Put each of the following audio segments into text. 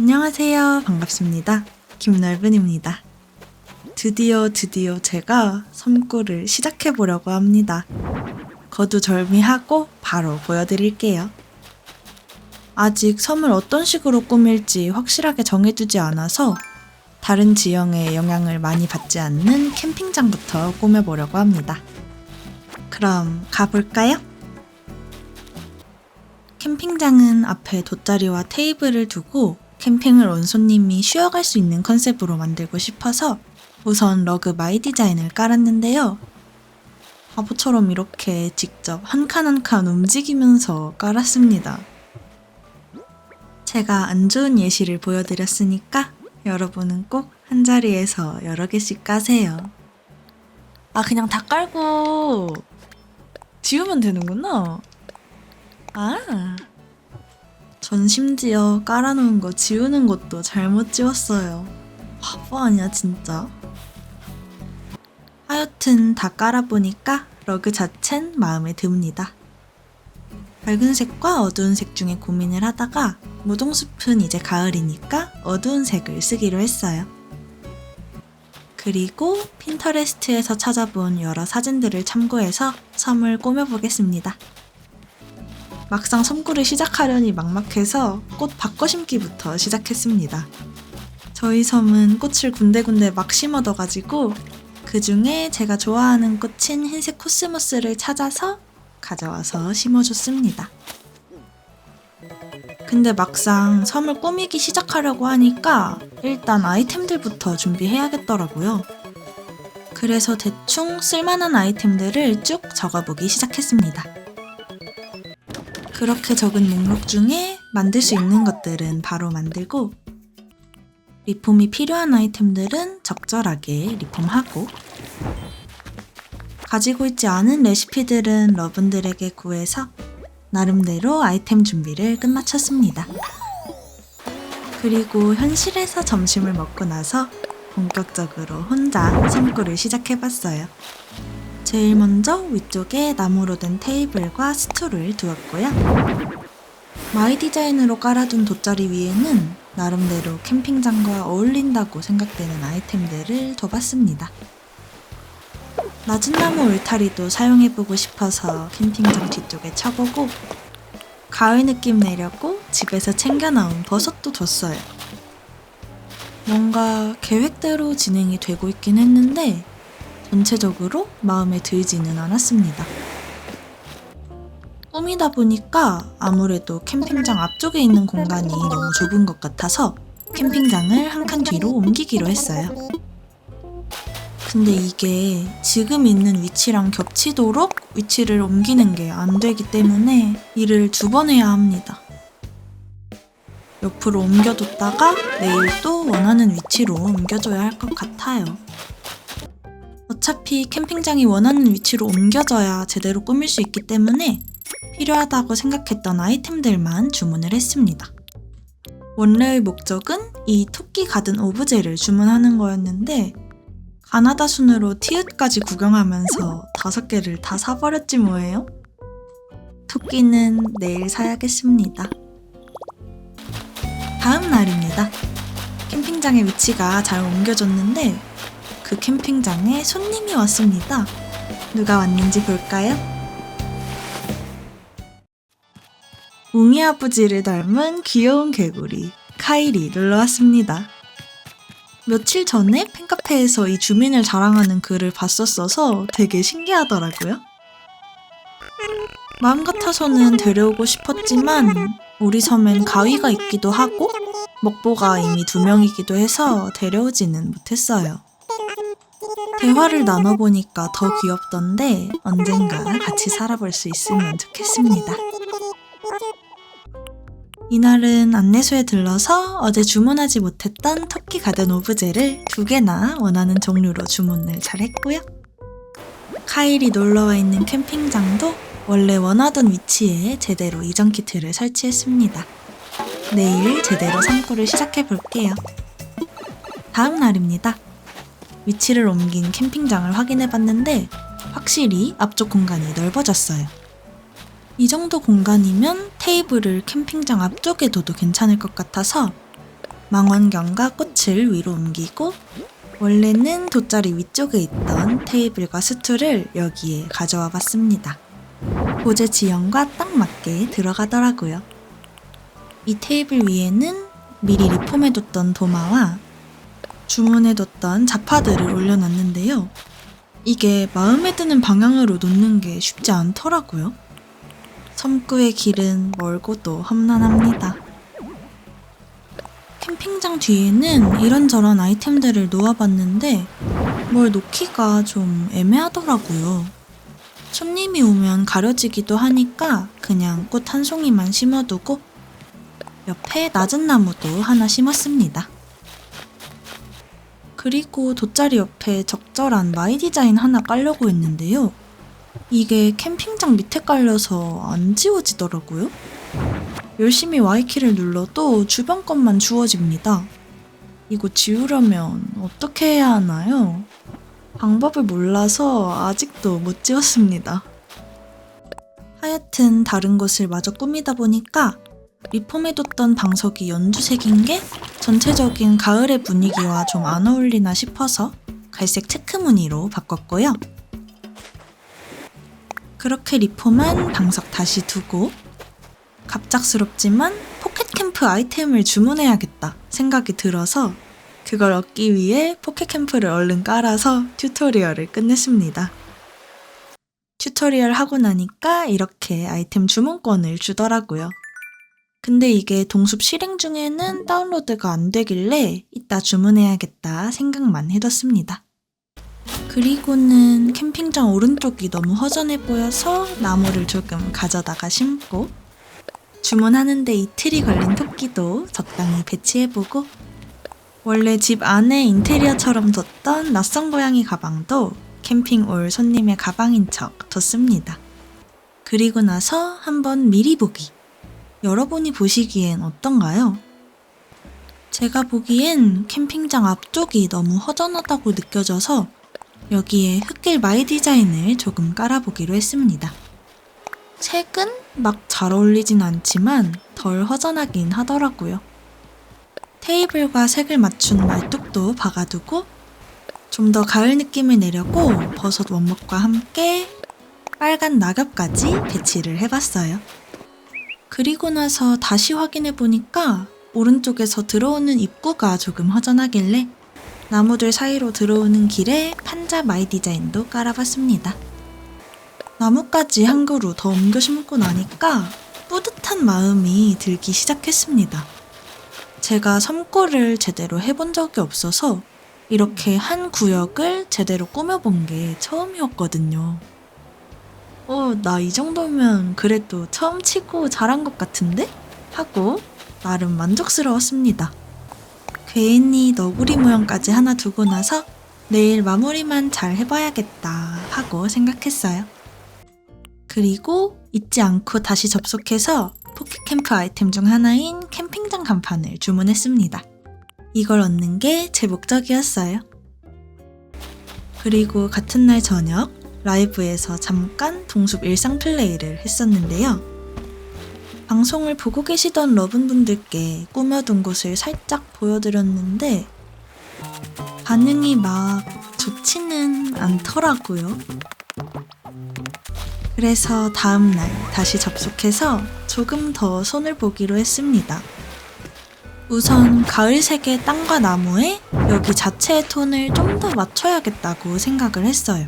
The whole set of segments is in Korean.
안녕하세요. 반갑습니다. 김넓은입니다. 드디어 드디어 제가 섬꾸를 시작해 보려고 합니다. 거두절미하고 바로 보여드릴게요. 아직 섬을 어떤 식으로 꾸밀지 확실하게 정해두지 않아서 다른 지형의 영향을 많이 받지 않는 캠핑장부터 꾸며보려고 합니다. 그럼 가볼까요? 캠핑장은 앞에 돗자리와 테이블을 두고 캠핑을 온 손님이 쉬어갈 수 있는 컨셉으로 만들고 싶어서 우선 러그 마이 디자인을 깔았는데요. 바보처럼 이렇게 직접 한 칸 한 칸 움직이면서 깔았습니다. 제가 안 좋은 예시를 보여드렸으니까 여러분은 꼭 한 자리에서 여러 개씩 까세요. 아, 그냥 다 깔고 지우면 되는구나. 아. 전 심지어 깔아놓은 거 지우는 것도 잘못 지웠어요. 바보 아니야, 진짜. 하여튼 다 깔아보니까 러그 자체는 마음에 듭니다. 밝은 색과 어두운 색 중에 고민을 하다가 무동숲은 이제 가을이니까 어두운 색을 쓰기로 했어요. 그리고 핀터레스트에서 찾아본 여러 사진들을 참고해서 섬을 꾸며보겠습니다. 막상 섬구를 시작하려니 막막해서 꽃 바꿔 심기부터 시작했습니다. 저희 섬은 꽃을 군데군데 막 심어둬가지고 그 중에 제가 좋아하는 꽃인 흰색 코스모스를 찾아서 가져와서 심어줬습니다. 근데 막상 섬을 꾸미기 시작하려고 하니까 일단 아이템들부터 준비해야겠더라고요. 그래서 대충 쓸만한 아이템들을 쭉 적어보기 시작했습니다. 그렇게 적은 목록 중에 만들 수 있는 것들은 바로 만들고 리폼이 필요한 아이템들은 적절하게 리폼하고 가지고 있지 않은 레시피들은 러분들에게 구해서 나름대로 아이템 준비를 끝마쳤습니다. 그리고 현실에서 점심을 먹고 나서 본격적으로 혼자 섬구를 시작해봤어요. 제일 먼저 위쪽에 나무로 된 테이블과 스툴을 두었고요. 마이 디자인으로 깔아둔 돗자리 위에는 나름대로 캠핑장과 어울린다고 생각되는 아이템들을 둬봤습니다. 낮은 나무 울타리도 사용해보고 싶어서 캠핑장 뒤쪽에 쳐보고 가을 느낌 내려고 집에서 챙겨 나온 버섯도 뒀어요. 뭔가 계획대로 진행이 되고 있긴 했는데 전체적으로 마음에 들지는 않았습니다. 꾸미다 보니까 아무래도 캠핑장 앞쪽에 있는 공간이 너무 좁은 것 같아서 캠핑장을 한 칸 뒤로 옮기기로 했어요. 근데 이게 지금 있는 위치랑 겹치도록 위치를 옮기는 게 안 되기 때문에 일을 두 번 해야 합니다. 옆으로 옮겨뒀다가 내일 또 원하는 위치로 옮겨줘야 할 것 같아요. 어차피 캠핑장이 원하는 위치로 옮겨져야 제대로 꾸밀 수 있기 때문에 필요하다고 생각했던 아이템들만 주문을 했습니다. 원래의 목적은 이 토끼 가든 오브제를 주문하는 거였는데 가나다 순으로 티읕까지 구경하면서 다섯 개를 다 사버렸지 뭐예요? 토끼는 내일 사야겠습니다. 다음 날입니다. 캠핑장의 위치가 잘 옮겨졌는데 그 캠핑장에 손님이 왔습니다. 누가 왔는지 볼까요? 웅이 아버지를 닮은 귀여운 개구리 카일이 놀러 왔습니다. 며칠 전에 팬카페에서 이 주민을 자랑하는 글을 봤었어서 되게 신기하더라고요. 마음 같아서는 데려오고 싶었지만 우리 섬엔 가위가 있기도 하고 먹보가 이미 두 명이기도 해서 데려오지는 못했어요. 대화를 나눠보니까 더 귀엽던데 언젠가 같이 살아볼 수 있으면 좋겠습니다. 이날은 안내소에 들러서 어제 주문하지 못했던 터키 가든 오브제를 두 개나 원하는 종류로 주문을 잘 했고요. 카일이 놀러와 있는 캠핑장도 원래 원하던 위치에 제대로 이전 키트를 설치했습니다. 내일 제대로 산골을 시작해 볼게요. 다음 날입니다. 위치를 옮긴 캠핑장을 확인해 봤는데 확실히 앞쪽 공간이 넓어졌어요. 이 정도 공간이면 테이블을 캠핑장 앞쪽에 둬도 괜찮을 것 같아서 망원경과 꽃을 위로 옮기고 원래는 돗자리 위쪽에 있던 테이블과 스툴을 여기에 가져와 봤습니다. 고제 지형과 딱 맞게 들어가더라고요. 이 테이블 위에는 미리 리폼해뒀던 도마와 주문해뒀던 자파들을 올려놨는데요. 이게 마음에 드는 방향으로 놓는 게 쉽지 않더라고요. 섬구의 길은 멀고도 험난합니다. 캠핑장 뒤에는 이런저런 아이템들을 놓아봤는데 뭘 놓기가 좀 애매하더라고요. 손님이 오면 가려지기도 하니까 그냥 꽃 한 송이만 심어두고 옆에 낮은 나무도 하나 심었습니다. 그리고 돗자리 옆에 적절한 마이 디자인 하나 깔려고 했는데요. 이게 캠핑장 밑에 깔려서 안 지워지더라고요. 열심히 Y키를 눌러도 주변 것만 주워집니다. 이거 지우려면 어떻게 해야 하나요? 방법을 몰라서 아직도 못 지웠습니다. 하여튼 다른 곳을 마저 꾸미다 보니까 리폼해뒀던 방석이 연두색인 게 전체적인 가을의 분위기와 좀 안 어울리나 싶어서 갈색 체크 무늬로 바꿨고요. 그렇게 리폼한 방석 다시 두고 갑작스럽지만 포켓 캠프 아이템을 주문해야겠다 생각이 들어서 그걸 얻기 위해 포켓 캠프를 얼른 깔아서 튜토리얼을 끝냈습니다. 튜토리얼 하고 나니까 이렇게 아이템 주문권을 주더라고요. 근데 이게 동숲 실행 중에는 다운로드가 안 되길래 이따 주문해야겠다 생각만 해뒀습니다. 그리고는 캠핑장 오른쪽이 너무 허전해 보여서 나무를 조금 가져다가 심고 주문하는데 이틀이 걸린 토끼도 적당히 배치해보고 원래 집 안에 인테리어처럼 뒀던 낯선 고양이 가방도 캠핑 올 손님의 가방인 척 뒀습니다. 그리고 나서 한번 미리 보기. 여러분이 보시기엔 어떤가요? 제가 보기엔 캠핑장 앞쪽이 너무 허전하다고 느껴져서 여기에 흙길 마이 디자인을 조금 깔아보기로 했습니다. 색은 막 잘 어울리진 않지만 덜 허전하긴 하더라고요. 테이블과 색을 맞춘 말뚝도 박아두고 좀 더 가을 느낌을 내려고 버섯 원목과 함께 빨간 낙엽까지 배치를 해봤어요. 그리고 나서 다시 확인해 보니까 오른쪽에서 들어오는 입구가 조금 허전하길래 나무들 사이로 들어오는 길에 판자 마이 디자인도 깔아봤습니다. 나뭇가지 한 그루 더 옮겨 심고 나니까 뿌듯한 마음이 들기 시작했습니다. 제가 섬골을 제대로 해본 적이 없어서 이렇게 한 구역을 제대로 꾸며본 게 처음이었거든요. 어, 나 이 정도면 그래도 처음 치고 잘한 것 같은데? 하고 나름 만족스러웠습니다. 괜히 너구리 모양까지 하나 두고 나서 내일 마무리만 잘 해봐야겠다 하고 생각했어요. 그리고 잊지 않고 다시 접속해서 포켓캠프 아이템 중 하나인 캠핑장 간판을 주문했습니다. 이걸 얻는 게 제 목적이었어요. 그리고 같은 날 저녁 라이브에서 잠깐 동숲 일상 플레이를 했었는데요. 방송을 보고 계시던 러분분들께 꾸며둔 곳을 살짝 보여드렸는데 반응이 막 좋지는 않더라고요. 그래서 다음날 다시 접속해서 조금 더 손을 보기로 했습니다. 우선 가을색의 땅과 나무에 여기 자체의 톤을 좀 더 맞춰야겠다고 생각을 했어요.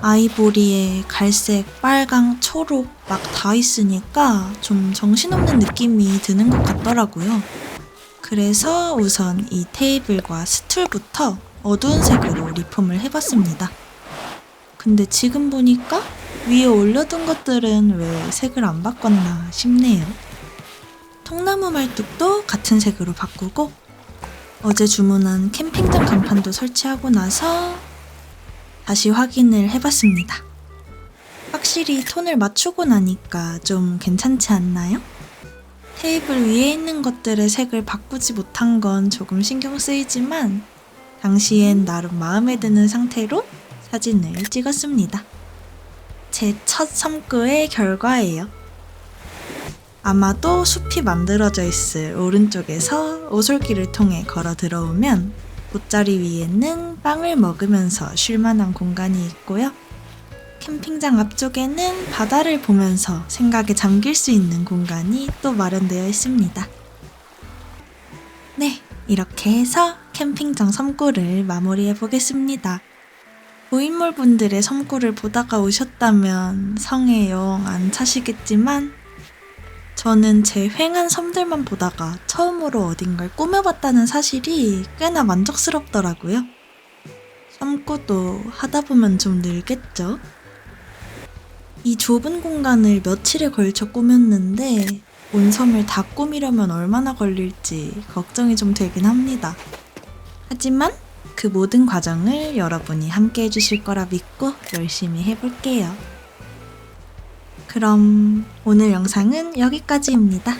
아이보리에 갈색, 빨강, 초록 막 다 있으니까 좀 정신없는 느낌이 드는 것 같더라고요. 그래서 우선 이 테이블과 스툴부터 어두운 색으로 리폼을 해봤습니다. 근데 지금 보니까 위에 올려둔 것들은 왜 색을 안 바꿨나 싶네요. 통나무 말뚝도 같은 색으로 바꾸고 어제 주문한 캠핑장 간판도 설치하고 나서 다시 확인을 해봤습니다. 확실히 톤을 맞추고 나니까 좀 괜찮지 않나요? 테이블 위에 있는 것들의 색을 바꾸지 못한 건 조금 신경 쓰이지만 당시엔 나름 마음에 드는 상태로 사진을 찍었습니다. 제 첫 섬구의 결과예요. 아마도 숲이 만들어져 있을 오른쪽에서 오솔길을 통해 걸어 들어오면 돗자리 위에는 빵을 먹으면서 쉴 만한 공간이 있고요. 캠핑장 앞쪽에는 바다를 보면서 생각에 잠길 수 있는 공간이 또 마련되어 있습니다. 네, 이렇게 해서 캠핑장 섬골을 마무리해 보겠습니다. 고인물 분들의 섬골을 보다가 오셨다면 성에 영 안 차시겠지만 저는 제 횡한 섬들만 보다가 처음으로 어딘가를 꾸며봤다는 사실이 꽤나 만족스럽더라고요. 섬고도 하다 보면 좀 늘겠죠? 이 좁은 공간을 며칠에 걸쳐 꾸몄는데 온 섬을 다 꾸미려면 얼마나 걸릴지 걱정이 좀 되긴 합니다. 하지만 그 모든 과정을 여러분이 함께 해주실 거라 믿고 열심히 해볼게요. 그럼 오늘 영상은 여기까지입니다.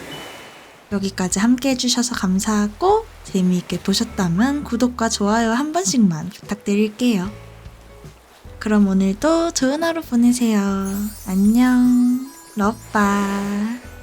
여기까지 함께 해주셔서 감사하고 재미있게 보셨다면 구독과 좋아요 한 번씩만 부탁드릴게요. 그럼 오늘도 좋은 하루 보내세요. 안녕. 러빠.